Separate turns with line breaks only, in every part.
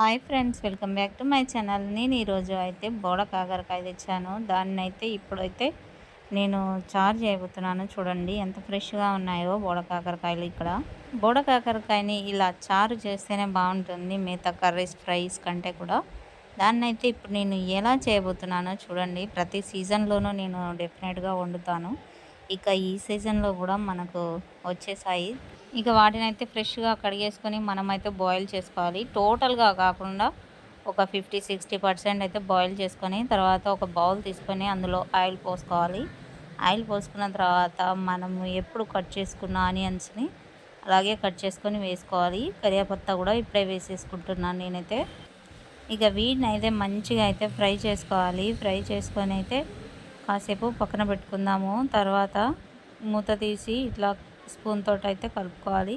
Hi friends welcome back to my channel. నేను ఈరోజు అయితే బోడ కాకరకాయ తెచ్చాను. దాన్ని అయితే ఇప్పుడైతే నేను చార్జ్ చేయబోతున్నాను చూడండి ఎంత ఫ్రెష్గా ఉన్నాయో బోడ కాకరకాయలు ఇక్కడ. బోడ కాకరకాయని ఇలా చారు చేస్తేనే బాగుంటుంది. మిగతా కర్రీస్ ఫ్రైస్ కంటే కూడా. దాన్ని అయితే ఇప్పుడు నేను ఎలా చేయబోతున్నానో చూడండి. ప్రతి సీజన్లోనూ నేను డెఫినెట్గా వండుతాను. ఇక ఈ సీజన్లో కూడా మనకు వచ్చేసాయి. ఇక వాటిని అయితే ఫ్రెష్గా కడిగేసుకొని మనమైతే బాయిల్ చేసుకోవాలి. టోటల్గా కాకుండా ఒక ఫిఫ్టీ సిక్స్టీ పర్సెంట్ అయితే బాయిల్ చేసుకొని తర్వాత ఒక బౌల్ తీసుకొని అందులో ఆయిల్ పోసుకోవాలి. ఆయిల్ పోసుకున్న తర్వాత మనము ఎప్పుడు కట్ చేసుకున్న ఆనియన్స్ని అలాగే కట్ చేసుకొని వేసుకోవాలి. కరియాపత్తా కూడా ఇప్పుడే వేసేసుకుంటున్నాను నేనైతే. ఇక వీటిని అయితే మంచిగా అయితే ఫ్రై చేసుకోవాలి. ఫ్రై చేసుకొని అయితే కాసేపు పక్కన పెట్టుకుందాము. తర్వాత మూత తీసి ఇట్లా స్పూన్ తోటి అయితే కలుపుకోవాలి.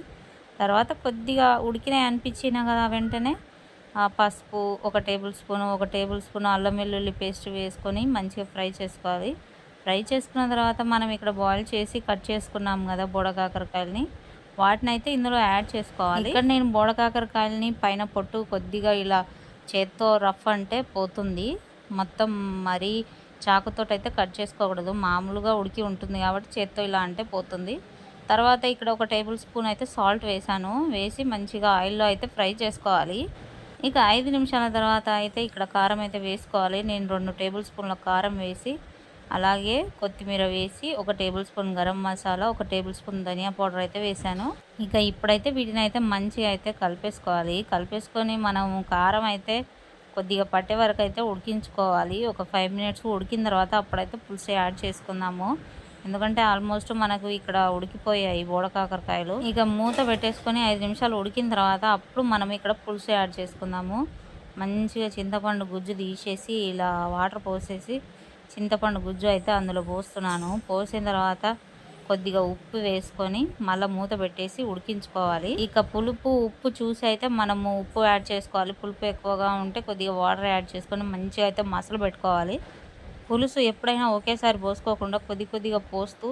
తర్వాత కొద్దిగా ఉడికినాయి అనిపించినా కదా వెంటనే పసుపు ఒక టేబుల్ స్పూన్ ఒక టేబుల్ స్పూన్ అల్లం వెల్లుల్లి పేస్ట్ వేసుకొని మంచిగా ఫ్రై చేసుకోవాలి. ఫ్రై చేసుకున్న తర్వాత మనం ఇక్కడ బాయిల్ చేసి కట్ చేసుకున్నాం కదా బోడకాకరకాయలని వాటిని అయితే ఇందులో యాడ్ చేసుకోవాలి. ఇక్కడ నేను బోడకాకరకాయలని పైన పొట్టు కొద్దిగా ఇలా చేత్తో రఫ్ అంటే పోతుంది. మొత్తం మరీ చాకుతో అయితే కట్ చేసుకోకూడదు. మామూలుగా ఉడికి ఉంటుంది కాబట్టి చేత్తో ఇలా అంటే పోతుంది. తర్వాత ఇక్కడ ఒక టేబుల్ స్పూన్ అయితే సాల్ట్ వేసాను. వేసి మంచిగా ఆయిల్లో అయితే ఫ్రై చేసుకోవాలి. ఇక ఐదు నిమిషాల తర్వాత అయితే ఇక్కడ కారం అయితే వేసుకోవాలి. నేను రెండు టేబుల్ స్పూన్ల కారం వేసి అలాగే కొత్తిమీర వేసి ఒక టేబుల్ స్పూన్ గరం మసాలా ఒక టేబుల్ స్పూన్ ధనియా పౌడర్ అయితే వేసాను. ఇక ఇప్పుడైతే వీటిని అయితే మంచిగా అయితే కలిపేసుకోవాలి. కలిపేసుకొని మనం కారం అయితే కొద్దిగా పట్టే వరకు అయితే ఉడికించుకోవాలి. ఒక ఫైవ్ మినిట్స్ ఉడికిన తర్వాత అప్పుడైతే పులుసు యాడ్ చేసుకుందాము. ఎందుకంటే ఆల్మోస్ట్ మనకు ఇక్కడ ఉడికిపోయాయి బోడకాకరకాయలు ఇక మూత పెట్టేసుకొని ఐదు నిమిషాలు ఉడికిన తర్వాత అప్పుడు మనం ఇక్కడ పులుసు యాడ్ చేసుకుందాము. మంచిగా చింతపండు గుజ్జు తీసేసి ఇలా వాటర్ పోసేసి చింతపండు గుజ్జు అయితే అందులో పోస్తున్నాను. పోసిన తర్వాత కొద్దిగా ఉప్పు వేసుకొని మళ్ళీ మూత పెట్టేసి ఉడికించుకోవాలి. ఇక పులుపు ఉప్పు చూసి అయితే మనము ఉప్పు యాడ్ చేసుకోవాలి. పులుపు ఎక్కువగా ఉంటే కొద్దిగా వాటర్ యాడ్ చేసుకొని మంచిగా అయితే మసలు పెట్టుకోవాలి. పులుసు ఎప్పుడైనా ఒకేసారి పోసుకోకుండా కొద్ది కొద్దిగా పోస్తూ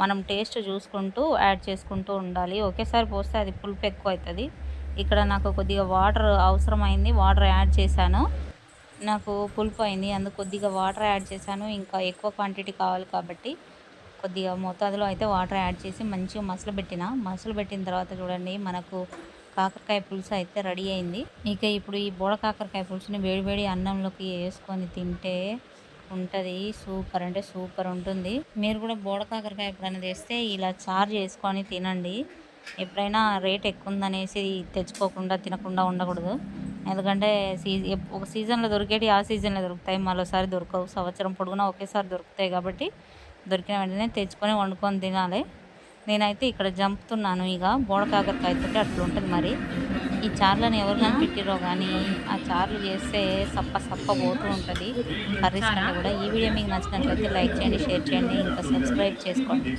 మనం టేస్ట్ చూసుకుంటూ యాడ్ చేసుకుంటూ ఉండాలి. ఒకేసారి పోస్తే అది పులుపు ఎక్కువ అవుతుంది. ఇక్కడ నాకు కొద్దిగా వాటర్ అవసరమైంది. వాటర్ యాడ్ చేశాను. నాకు పులుపు అయింది. అందుకు కొద్దిగా వాటర్ యాడ్ చేశాను. ఇంకా ఎక్కువ క్వాంటిటీ కావాలి కాబట్టి కొద్దిగా మోతాదులో అయితే వాటర్ యాడ్ చేసి మంచిగా మసలు పెట్టిన. మసలు పెట్టిన తర్వాత చూడండి మనకు కాకరకాయ పులుసు అయితే రెడీ అయింది. ఇక ఇప్పుడు ఈ బోడ కాకరకాయ పులుసుని వేడివేడి అన్నంలోకి వేసుకొని తింటే ఉంటుంది. సూపర్ అంటే సూపర్ ఉంటుంది. మీరు కూడా బోడ కాకరకాయ ఎప్పుడైనా తెస్తే ఇలా చారు చేసుకొని తినండి. ఎప్పుడైనా రేట్ ఎక్కువ ఉందనేసి తెచ్చుకోకుండా తినకుండా ఉండకూడదు. ఎందుకంటే సీ ఒక సీజన్లో దొరికేటి ఆ సీజన్లో దొరుకుతాయి. మరోసారి దొరకవు. సంవత్సరం పొడుగునా ఒకేసారి దొరుకుతాయి కాబట్టి దొరికిన వెంటనే తెచ్చుకొని వండుకొని తినాలి. నేనైతే ఇక్కడ జంపుతున్నాను ఇక. బోడ కాకరకాయతో అట్లా ఉంటుంది మరి. ఈ చార్లను ఎవరు కనిపెట్టిరో కానీ ఆ చార్లు చేస్తే సప్ప సప్ప పోతూ ఉంటుంది. కర్రీస్ కూడా ఈ వీడియో మీకు నచ్చినట్లయితే లైక్ చేయండి షేర్ చేయండి ఇంకా సబ్స్క్రైబ్ చేసుకోండి.